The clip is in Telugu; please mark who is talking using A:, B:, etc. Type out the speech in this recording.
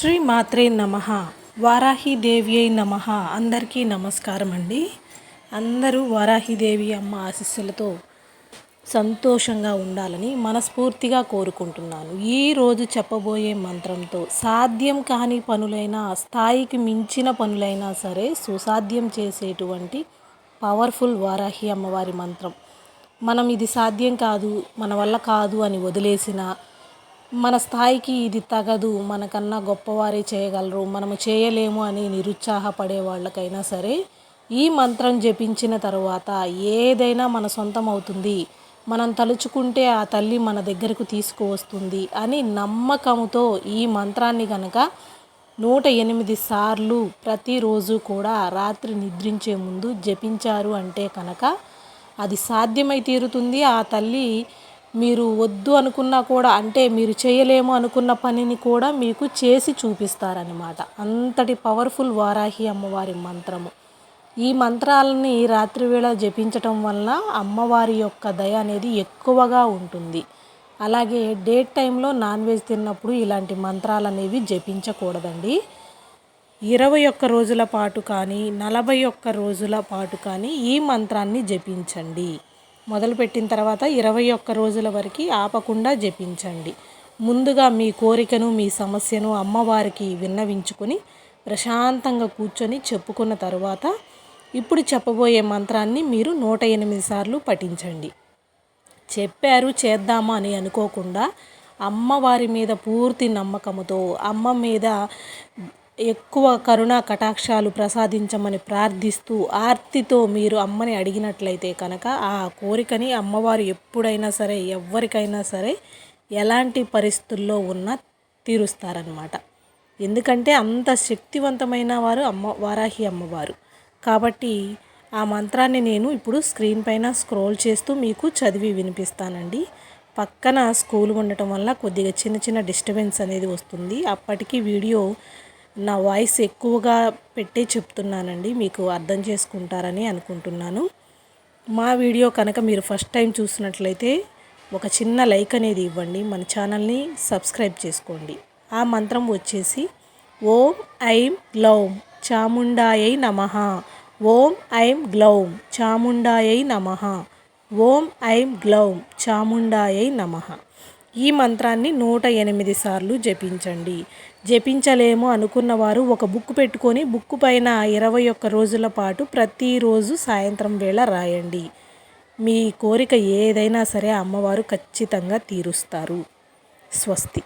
A: శ్రీ మాత్రే నమ. వారాహిదేవి నమ. అందరికీ నమస్కారం అండి. అందరూ వారాహిదేవి అమ్మ ఆశీస్సులతో సంతోషంగా ఉండాలని మనస్ఫూర్తిగా కోరుకుంటున్నాను. ఈరోజు చెప్పబోయే మంత్రంతో సాధ్యం కాని పనులైనా స్థాయికి మించిన పనులైనా సరే సుసాధ్యం చేసేటువంటి పవర్ఫుల్ వారాహి అమ్మవారి మంత్రం. మనం ఇది సాధ్యం కాదు మన వల్ల కాదు అని వదిలేసిన మన స్థాయికి ఇది తగదు మనకన్నా గొప్పవారే చేయగలరు మనము చేయలేము అని నిరుత్సాహపడే వాళ్ళకైనా సరే ఈ మంత్రం జపించిన తరువాత ఏదైనా మన సొంతం అవుతుంది మనం తలుచుకుంటే ఆ తల్లి మన దగ్గరకు తీసుకువస్తుంది అని నమ్మకంతో ఈ మంత్రాన్ని కనుక నూట ఎనిమిది సార్లు ప్రతిరోజు కూడా రాత్రి నిద్రించే ముందు జపించారు అంటే కనుక అది సాధ్యమై తీరుతుంది. ఆ తల్లి మీరు వద్దు అనుకున్నా కూడా అంటే మీరు చేయలేము అనుకున్న పనిని కూడా మీకు చేసి చూపిస్తారనమాట అంతటి పవర్ఫుల్ వారాహి అమ్మవారి మంత్రము. ఈ మంత్రాలని రాత్రివేళ జపించటం వలన అమ్మవారి యొక్క దయ అనేది ఎక్కువగా ఉంటుంది. అలాగే డేట్ టైంలో నాన్ వెజ్ తిన్నప్పుడు ఇలాంటి మంత్రాలు అనేవి జపించకూడదండి. ఇరవై ఒక్క రోజుల పాటు కానీ నలభై ఒక్క రోజుల పాటు కానీ ఈ మంత్రాన్ని జపించండి. మొదలుపెట్టిన తర్వాత ఇరవై ఒక్క రోజుల వరకు ఆపకుండా జపించండి. ముందుగా మీ కోరికను మీ సమస్యను అమ్మవారికి విన్నవించుకొని ప్రశాంతంగా కూర్చొని చెప్పుకున్న తర్వాత ఇప్పుడు చెప్పబోయే మంత్రాన్ని మీరు నూట ఎనిమిది సార్లు పఠించండి. చెప్పారు చేద్దామా అని అనుకోకుండా అమ్మవారి మీద పూర్తి నమ్మకముతో అమ్మ మీద ఎక్కువ కరుణా కటాక్షాలు ప్రసాదించమని ప్రార్థిస్తూ ఆర్తితో మీరు అమ్మని అడిగినట్లయితే కనుక ఆ కోరికని అమ్మవారు ఎప్పుడైనా సరే ఎవరికైనా సరే ఎలాంటి పరిస్థితుల్లో ఉన్నా తీరుస్తారనమాట ఎందుకంటే అంత శక్తివంతమైన వారు అమ్మ వారాహి అమ్మవారు. కాబట్టి ఆ మంత్రాన్ని నేను ఇప్పుడు స్క్రీన్ పైన స్క్రోల్ చేస్తూ మీకు చదివి వినిపిస్తానండి. పక్కన స్కూల్ ఉండటం వల్ల కొద్దిగా చిన్న చిన్న డిస్టర్బెన్స్ అనేది వస్తుంది. అప్పటికి వీడియో నా వాయిస్ ఎక్కువగా పెట్టే చెప్తున్నానండి మీకు అర్థం చేసుకుంటారని అనుకుంటున్నాను. మా వీడియో కనుక మీరు ఫస్ట్ టైం చూసినట్లయితే ఒక చిన్న లైక్ అనేది ఇవ్వండి మన ఛానల్ని సబ్స్క్రైబ్ చేసుకోండి. ఆ మంత్రం వచ్చేసి ఓం ఐం గ్లౌం చాముండాయై నమ ఓం ఐం గ్లౌం చాముండాయై నమ ఓం ఐం గ్లౌం చాముండాయై నమ. ఈ మంత్రాన్ని నూట ఎనిమిది సార్లు జపించండి. జపించలేము అనుకున్నవారు ఒక బుక్ పెట్టుకొని బుక్ పైన ఇరవై ఒక్క రోజుల పాటు ప్రతిరోజు సాయంత్రం వేళ రాయండి. మీ కోరిక ఏదైనా సరే అమ్మవారు ఖచ్చితంగా తీరుస్తారు. స్వస్తి.